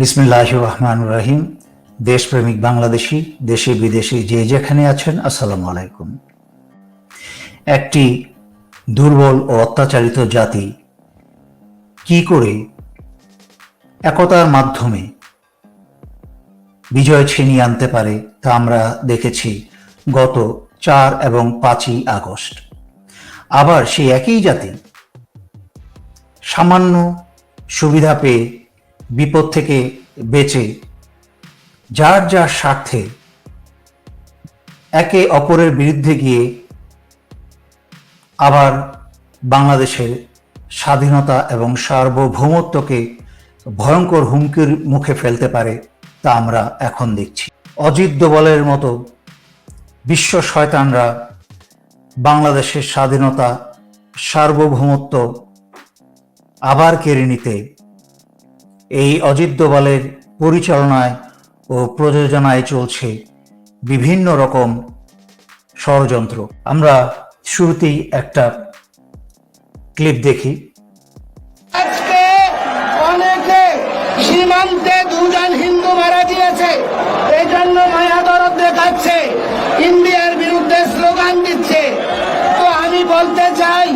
বিসমিল্লাহ রহমান রাহিম দেশপ্রেমিক বাংলাদেশি, দেশে বিদেশে যে যেখানে আছেন, আসসালামু আলাইকুম। একটি দুর্বল ও অত্যাচারিত জাতি কি করে একতার মাধ্যমে বিজয় ছিনিয়ে আনতে পারে, তা আমরা দেখেছি গত চার এবং পাঁচই আগস্ট। আবার সেই একই জাতি সামান্য সুবিধা পেয়ে বিপদ থেকে বেঁচে, যার যার স্বার্থে, একে অপরের বিরুদ্ধে গিয়ে আবার বাংলাদেশের স্বাধীনতা এবং সার্বভৌমত্বকে ভয়ঙ্কর হুমকির মুখে ফেলতে পারে তা আমরা এখন দেখছি। অজিত দোবলের মতো বিশ্ব শয়তানরা বাংলাদেশের স্বাধীনতা, সার্বভৌমত্ব আবার কেড়ে নিতে এই অজিত দোবালের পরিচালনায় ও প্রযোজনায় চলছে বিভিন্ন রকম ষড়যন্ত্র। আমরা শুরুতেই একটা ক্লিপ দেখি। সীমান্তে দুজন হিন্দু মারা গিয়েছে। এই জন্য মায়া দরদ দেখাচ্ছে। ইন্ডিয়ার বিরুদ্ধে স্লোগান দিচ্ছে। তো আমি বলতে চাই,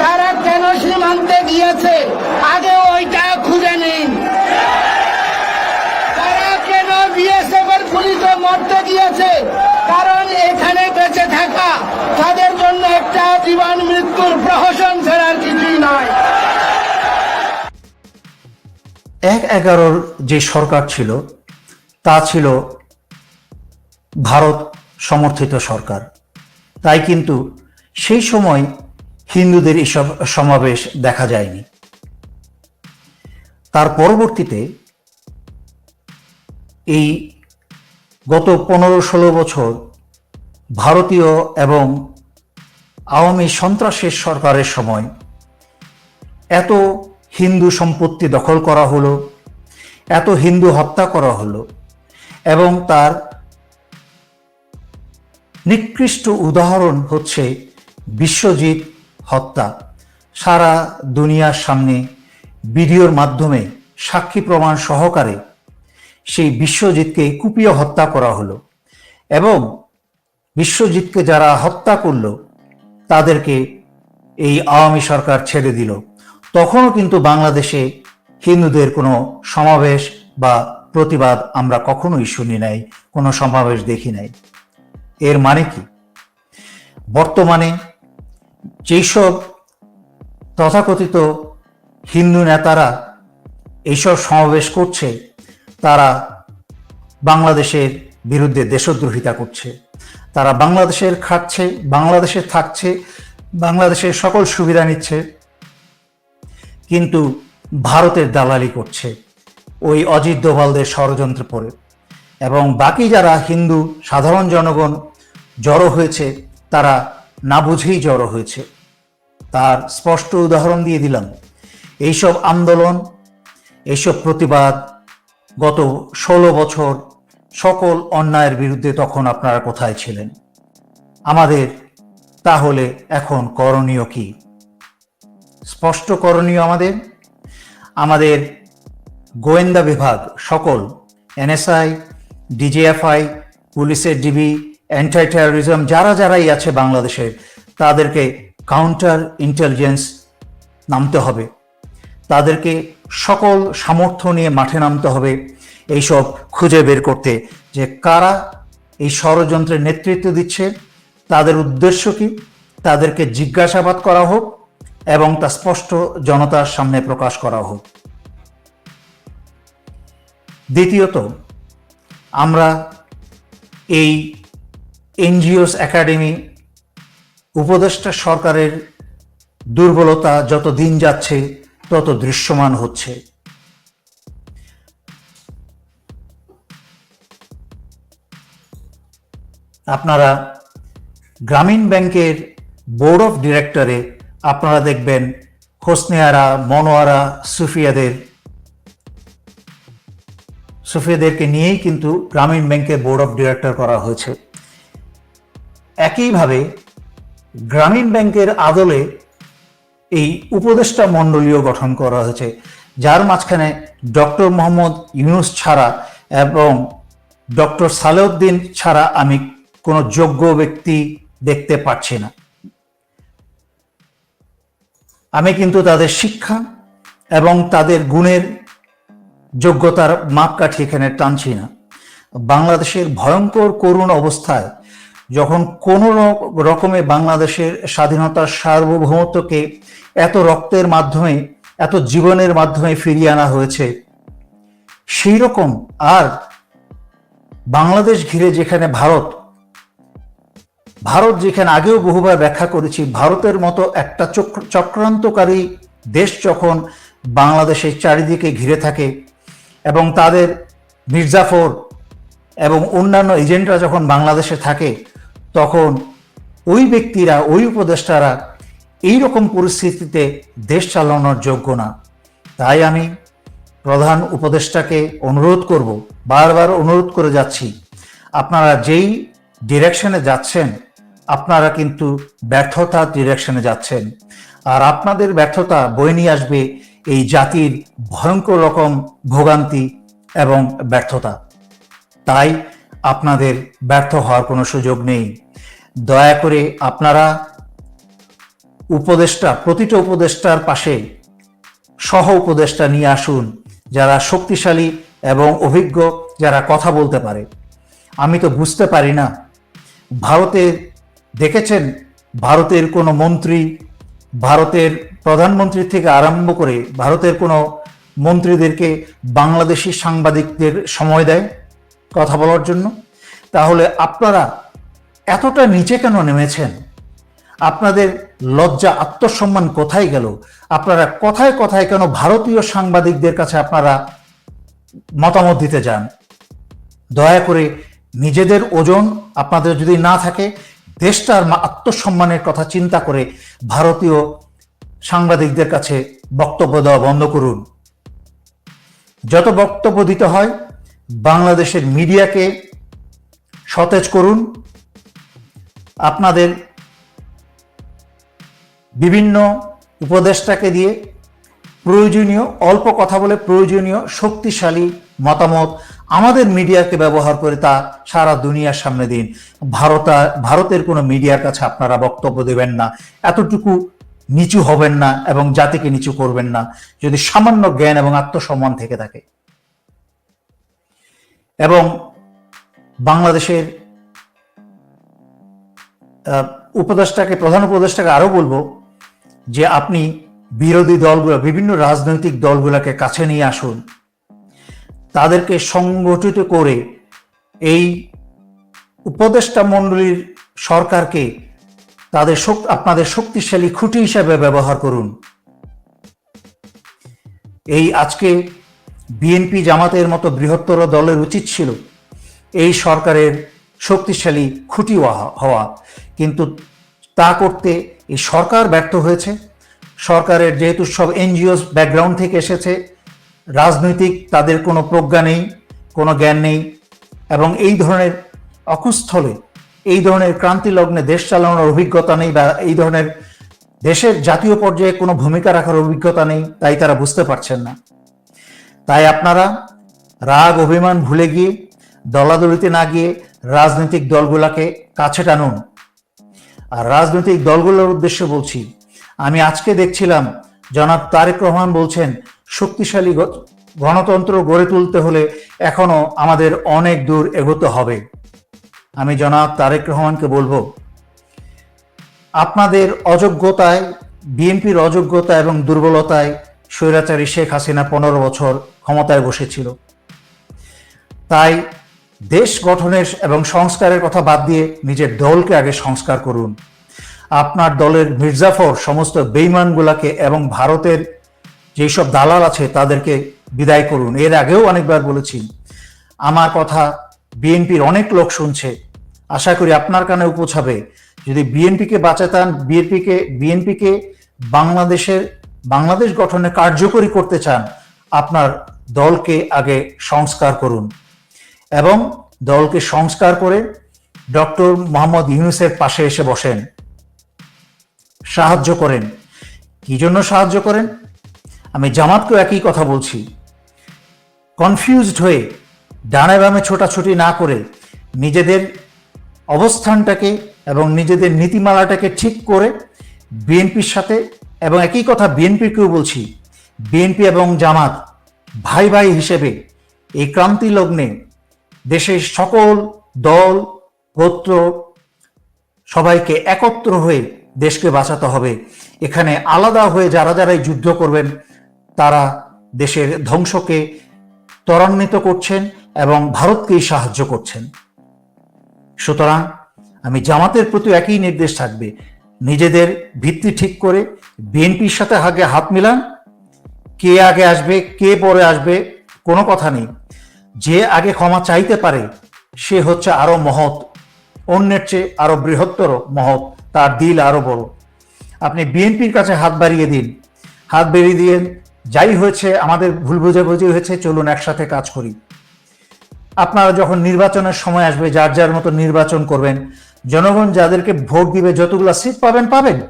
তারা কেন সীমান্তে গিয়েছে আগে ওইটা খুঁজে নিন তারা কেন বিএসএফ এর পুলিশে গিয়েছে কারণ এখানে বেঁচে থাকা, তাদের জন্য একটা জীবন মৃত্যুর প্রহসন ছাড়ার কিছুই নয়। এক এগারোর যে সরকার ছিল, তা ছিল ভারত সমর্থিত সরকার। তাই কিন্তু সেই সময় হিন্দুদের এসব সমাবেশ দেখা যায়নি। তার পরবর্তীতে এই গত পনেরো ষোলো বছর ভারতীয় এবং আওয়ামী সন্ত্রাসের সরকারের সময় এত হিন্দু সম্পত্তি দখল করা হলো, এত হিন্দু হত্যা করা হলো এবং তার নিকৃষ্ট উদাহরণ হচ্ছে বিশ্বজিৎ হত্যা। সারা দুনিয়ার সামনে ভিডিওর মাধ্যমে সাক্ষী প্রমাণ সহকারে সেই বিশ্বজিৎকে কুপিয়ে হত্যা করা হলো এবং বিশ্বজিৎকে যারা হত্যা করল, তাদেরকে এই আওয়ামী সরকার ছেড়ে দিল। তখনও কিন্তু বাংলাদেশে হিন্দুদের কোনো সমাবেশ বা প্রতিবাদ আমরা কখনোই শুনি নাই, কোনো সমাবেশ দেখি নাই। এর মানে কি? বর্তমানে যেসব তথাকথিত হিন্দু নেতারা এইসব সমাবেশ করছে তারা বাংলাদেশের বিরুদ্ধে দেশদ্রোহিতা করছে। তারা বাংলাদেশের খাচ্ছে, বাংলাদেশে থাকছে, বাংলাদেশের সকল সুবিধা নিচ্ছে, কিন্তু ভারতের দালালি করছে ওই অজিত দোভালদের ষড়যন্ত্র পড়ে এবং বাকি যারা হিন্দু, সাধারণ জনগণ জড়ো হয়েছে, তারা না বুঝেই জড়ো হয়েছে। তার স্পষ্ট উদাহরণ দিয়ে দিলাম, এইসব আন্দোলন, এইসব প্রতিবাদ গত ষোলো বছর সকল অন্যায়ের বিরুদ্ধে তখন আপনারা কোথায় ছিলেন? আমাদের তাহলে এখন করণীয় কি? স্পষ্ট করণীয় আমাদের? আমাদের গোয়েন্দা বিভাগ সকল, এনএসআই, ডিজিএফআই, পুলিশের ডিবি অ্যান্টি টেরোরিজম যারা যারাই আছে বাংলাদেশের তাদেরকে কাউন্টার ইন্টেলিজেন্স নামতে হবে। তাদেরকে সকল সামর্থ্য নিয়ে মাঠে নামতে হবে। এইসব খুঁজে বের করতে যে কারা এই ষড়যন্ত্রের নেতৃত্ব দিচ্ছে, তাদের উদ্দেশ্য কি? তাদেরকে জিজ্ঞাসাবাদ করা হোক এবং তা স্পষ্ট জনতার সামনে প্রকাশ করা হোক। দ্বিতীয়ত, আমরা এই এনজিওস একাডেমি উপদেষ্টা সরকারের দুর্বলতা যত দিন যাচ্ছে তত দৃশ্যমান হচ্ছে। আপনারা গ্রামীণ ব্যাংকের বোর্ড অফ ডিরেক্টরে আপনারা দেখবেন হোসনেয়ারা, মনোয়ারা, সুফিয়াদের। সুফিয়াদেরকে নিয়েই কিন্তু গ্রামীণ ব্যাংকের বোর্ড অফ ডিরেক্টর করা হয়েছে। একইভাবে গ্রামীণ ব্যাংকের আদলে এই উপদেষ্টা মণ্ডলীয় গঠন করা হয়েছে। যার মাঝখানে ডক্টর মোহাম্মদ ইউনুস ছাড়া এবং ডক্টর সালেউদ্দিন ছাড়া আমি কোনো যোগ্য ব্যক্তি দেখতে পাচ্ছি না। আমি কিন্তু তাদের শিক্ষা এবং তাদের গুণের যোগ্যতার মাপকাঠি এখানে টানছি না। বাংলাদেশের ভয়ঙ্কর করুণ অবস্থায় যখন কোনো রকমে বাংলাদেশের স্বাধীনতার সার্বভৌমত্বকে এত রক্তের মাধ্যমে, এত জীবনের মাধ্যমে ফিরিয়ে আনা হয়েছে, সেই রকম আর বাংলাদেশ ঘিরে যেখানে ভারত ভারত যেখানে আগেও বহুবার ব্যাখ্যা করেছি, ভারতের মতো একটা চক্র- চক্রান্তকারী দেশ যখন বাংলাদেশের চারিদিকে ঘিরে থাকে এবং তাদের মির্জাফর এবং অন্যান্য এজেন্টরা যখন বাংলাদেশে থাকে তখন ওই ব্যক্তিরা, ওই উপদেষ্টারা এই রকম পরিস্থিতিতে দেশ চালানোর যোগ্য না। তাই আমি প্রধান উপদেষ্টাকে অনুরোধ করব, বারবার অনুরোধ করে যাচ্ছি, আপনারা যেই ডিরেকশনে যাচ্ছেন, আপনারা কিন্তু ব্যর্থতার ডিরেকশনে যাচ্ছেন। আর আপনাদের ব্যর্থতা বয়ে নিয়ে আসবে এই জাতির ভয়ঙ্কর রকম ভোগান্তি এবং ব্যর্থতা। তাই আপনাদের ব্যর্থ হওয়ার কোনো সুযোগ নেই। দয়া করে আপনারা উপদেষ্টা, প্রতিটা উপদেষ্টার পাশে সহ উপদেষ্টা নিয়ে আসুন, যারা শক্তিশালী এবং অভিজ্ঞ, যারা কথা বলতে পারে। আমি তো বুঝতে পারি না, ভারতে দেখেছেন, ভারতের কোনো মন্ত্রী, ভারতের প্রধানমন্ত্রী থেকে আরম্ভ করে ভারতের কোনো মন্ত্রীদেরকে বাংলাদেশি সাংবাদিকদের সময় দেয় কথা বলার জন্য? তাহলে আপনারা এতটা নিচে কেন নেমেছেন? আপনাদের লজ্জা, আত্মসম্মান কোথায় গেল? আপনারা কথায় কথায় কেন ভারতীয় সাংবাদিকদের কাছে আপনারা মতামত দিতে যান? দয়া করে নিজেদের ওজন আপনাদের যদি না থাকে, দেশটার আত্মসম্মানের কথা চিন্তা করে ভারতীয় সাংবাদিকদের কাছে বক্তব্য দেওয়া বন্ধ করুন। যত বক্তব্য দিতে হয়, বাংলাদেশের মিডিয়াকে সতেজ করুন আপনাদের বিভিন্ন উপদেষ্টাকে দিয়ে প্রয়োজনীয়, অল্প কথা বলে প্রয়োজনীয় শক্তিশালী মতামত আমাদের মিডিয়াকে ব্যবহার করে তা সারা দুনিয়ার সামনে দিন। ভারত, ভারতের কোনো মিডিয়ার কাছে আপনারা বক্তব্য দেবেন না। এতটুকু নিচু হবেন না এবং জাতিকে নিচু করবেন না। যদি সামান্য জ্ঞান এবং আত্মসম্মান থেকে থাকে। এবং বাংলাদেশের উপদেষ্টাকে, প্রধান উপদেষ্টাকে আরও বলব যে আপনি বিরোধী দলগুলো, বিভিন্ন রাজনৈতিক দলগুলোকে কাছে নিয়ে আসুন। তাদেরকে সংগঠিত করে এই উপদেষ্টা মণ্ডলীর সরকারকে তাদের আপনাদের শক্তিশালী খুঁটি হিসাবে ব্যবহার করুন। এই আজকে বিএনপি জামাতের মতো বৃহত্তর দলের উচিত ছিল এই সরকারের শক্তিশালী খুঁটি হওয়া- কিন্তু তা করতে এই সরকার ব্যর্থ হয়েছে। সরকারের যেহেতু সব এনজিও ব্যাকগ্রাউন্ড থেকে এসেছে, রাজনৈতিক তাদের কোনো প্রজ্ঞা নেই, কোনো জ্ঞান নেই এবং এই ধরনের অকুস্থলে, এই ধরনের ক্রান্তি লগ্নে দেশ চালানোর অভিজ্ঞতা নেই বা এই ধরনের দেশের জাতীয় পর্যায়ে কোনো ভূমিকা রাখার অভিজ্ঞতা নেই, তাই তারা বুঝতে পারছেন না। তাই আপনারা রাগ, অভিমান ভুলে গিয়ে, দলাদলিতে না গিয়ে রাজনৈতিক দলগুলোকে কাছে টানুন। আর রাজনৈতিক দলগুলোর উদ্দেশ্যে বলছি, আমি আজকে দেখছিলাম, জনাব তারেক রহমান বলছেন, শক্তিশালী গণতন্ত্র গড়ে তুলতে হলে এখনও আমাদের অনেক দূর এগোতে হবে। আমি জনাব তারেক রহমানকে বলব, আপনাদের অযোগ্যতায়, বিএনপির অযোগ্যতা এবং দুর্বলতায় স্বৈরাচারী শেখ হাসিনা পনেরো বছর ক্ষমতায় বসেছিল। তাই দেশ গঠনের এবং সংস্কারের কথা বাদ দিয়ে নিজের দলকে আগে সংস্কার করুন। আপনার দলের মির্জাফর সমস্ত বেইমানগুলাকে এবং ভারতের যেসব দালাল আছে তাদেরকে বিদায় করুন। এর আগেও অনেকবার বলেছি, আমার কথা বিএনপির অনেক লোক শুনছে। আশা করি আপনার কানে পৌঁছাবে। যদি বিএনপিকে বাঁচাতান, বিএনপিকে বিএনপিকে বাংলাদেশের, বাংলাদেশ গঠনে কার্যকরী করতে চান, আপনার দলকে আগে সংস্কার করুন। এবং দলকে সংস্কার করে ডক্টর মোহাম্মদ ইউনুসের পাশে এসে বসেন। সাহায্য করেন। কি জন্য সাহায্য করেন? আমি জামাতকেও একই কথা বলছি। কনফিউজড হয়ে ডানে বামে ছোটাছুটি না করে নিজেদের অবস্থানটাকে এবং নিজেদের নীতিমালাটাকে ঠিক করে বিএনপির সাথে এবং একই কথা বিএনপিকেও বলছি, বিএনপি এবং জামাত ভাই ভাই হিসেবে এই ক্রান্তি লগ্নে দেশের সকল দল, গোত্র সবাইকে একত্র হয়ে দেশকে বাঁচাতে হবে। এখানে আলাদা হয়ে যারা যারাই যুদ্ধ করবেন, তারা দেশের ধ্বংসকে ত্বরান্বিত করছেন এবং ভারতকেই সাহায্য করছেন। সুতরাং আমি জামাতের প্রতি একই নির্দেশ থাকবে। নিজেদের ভিত্তি ঠিক করে বিএনপির সাথে আগে হাত মিলান। কে আগে আসবে, কে পরে আসবে, কোনো কথা নেই। যে আগে ক্ষমা চাইতে পারে, সে হচ্ছে আরও মহৎ, অন্যের চেয়ে আরও বৃহত্তর মহৎ, তার দিল আরও বড়। আপনি বিএনপির কাছে হাত বাড়িয়ে দিন। হাত বেরিয়ে দিন যাই হয়েছে, আমাদের ভুল বোঝাবুঝি হয়েছে, চলুন একসাথে কাজ করি। আপনারা যখন নির্বাচনের সময় আসবে, যার যার মতো নির্বাচন করবেন, জনগণ যাদেরকে ভোট দিবে, যতগুলো সিট পাবেন পাবেন।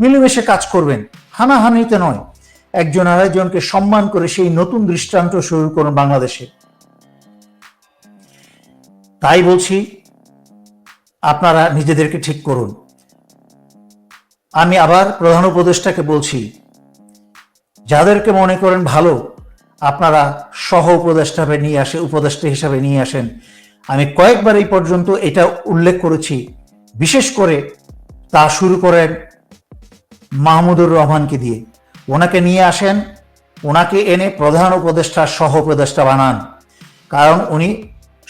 মিলেমিশে কাজ করবেন। হানাহানিতে নয়। একজন আরেকজনকে সম্মান করে সেই নতুন দৃষ্টান্ত শুরু করুন বাংলাদেশে। তাই বলছি, আপনারা নিজেদেরকে ঠিক করুন। আমি আবার প্রধান উপদেষ্টাকে বলছি, যাদেরকে মনে করেন ভালো, আপনারা সহ উপদেষ্টা নিয়ে আসে, উপদেষ্টা হিসাবে নিয়ে আসেন। আমি কয়েকবার এই পর্যন্ত এটা উল্লেখ করেছি, বিশেষ করে তা শুরু করেন মাহমুদুর রহমানকে দিয়ে। ওনাকে নিয়ে আসেন, ওনাকে এনে প্রধান উপদেষ্টা, সহ উপদেষ্টা বানান। কারণ উনি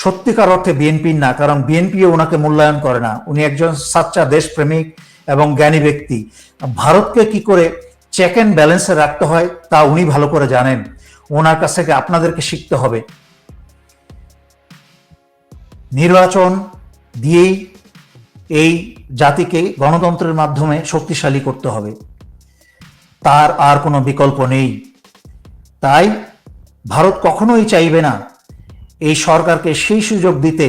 সত্যিকার অর্থে বিএনপির না, কারণ বিএনপিও ওনাকে মূল্যায়ন করে না। উনি একজন সাচ্চা দেশপ্রেমিক এবং জ্ঞানী ব্যক্তি। ভারতকে কি করে চেক অ্যান্ড ব্যালেন্সে রাখতে হয়, তা উনি ভালো করে জানেন। ওনার কাছ থেকে আপনাদেরকে শিখতে হবে। নির্বাচন দিয়েই এই জাতিকে গণতন্ত্রের মাধ্যমে শক্তিশালী করতে হবে। তার আর কোনো বিকল্প নেই। তাই ভারত কখনোই চাইবে না এই সরকারকে সেই সুযোগ দিতে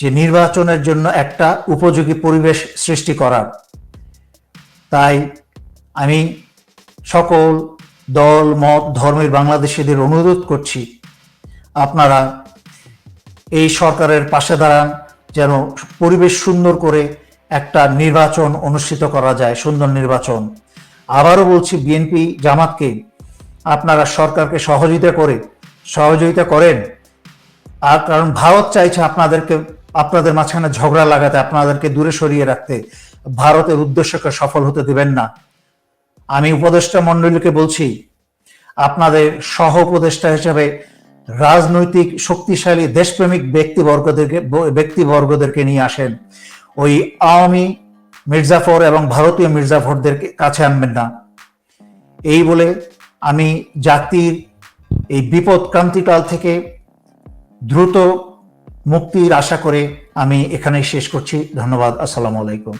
যে নির্বাচনের জন্য একটা উপযোগী পরিবেশ সৃষ্টি করার। তাই আমি সকল দল, মত, ধর্মের বাংলাদেশিদের অনুরোধ করছি, আপনারা এই সরকারের পাশে দাঁড়ান, যেন পরিবেশ সুন্দর করে একটা নির্বাচন অনুষ্ঠিত করা যায়, সুন্দর নির্বাচন। আবারও বলছি, বিএনপি জামাতকে আপনারা সরকারকে সহযোগিতা করে সহযোগিতা করেন। আর কারণ ভারত চাইছে আপনাদেরকে, আপনাদের মাঝখানে ঝগড়া লাগাতে, আপনাদেরকে দূরে সরিয়ে রাখতে। ভারতের উদ্দেশ্যকে সফল হতে দেবেন না। আমি উপদেষ্টা মণ্ডলীকে বলছি, আপনাদের সহ উপদেষ্টা হিসেবে রাজনৈতিক শক্তিশালী দেশপ্রেমিক ব্যক্তিবর্গদেরকে ব্যক্তিবর্গদেরকে নিয়ে আসেন। ওই আওয়ামী মির্জাফর এবং ভারতীয় মির্জাফরদেরকে কাছে আনবেন না। এই বলে আমি জাতির এই বিপদ ক্রান্তিকাল থেকে দ্রুত মুক্তির আশা করে আমি এখানেই শেষ করছি। ধন্যবাদ। আসসালামু আলাইকুম।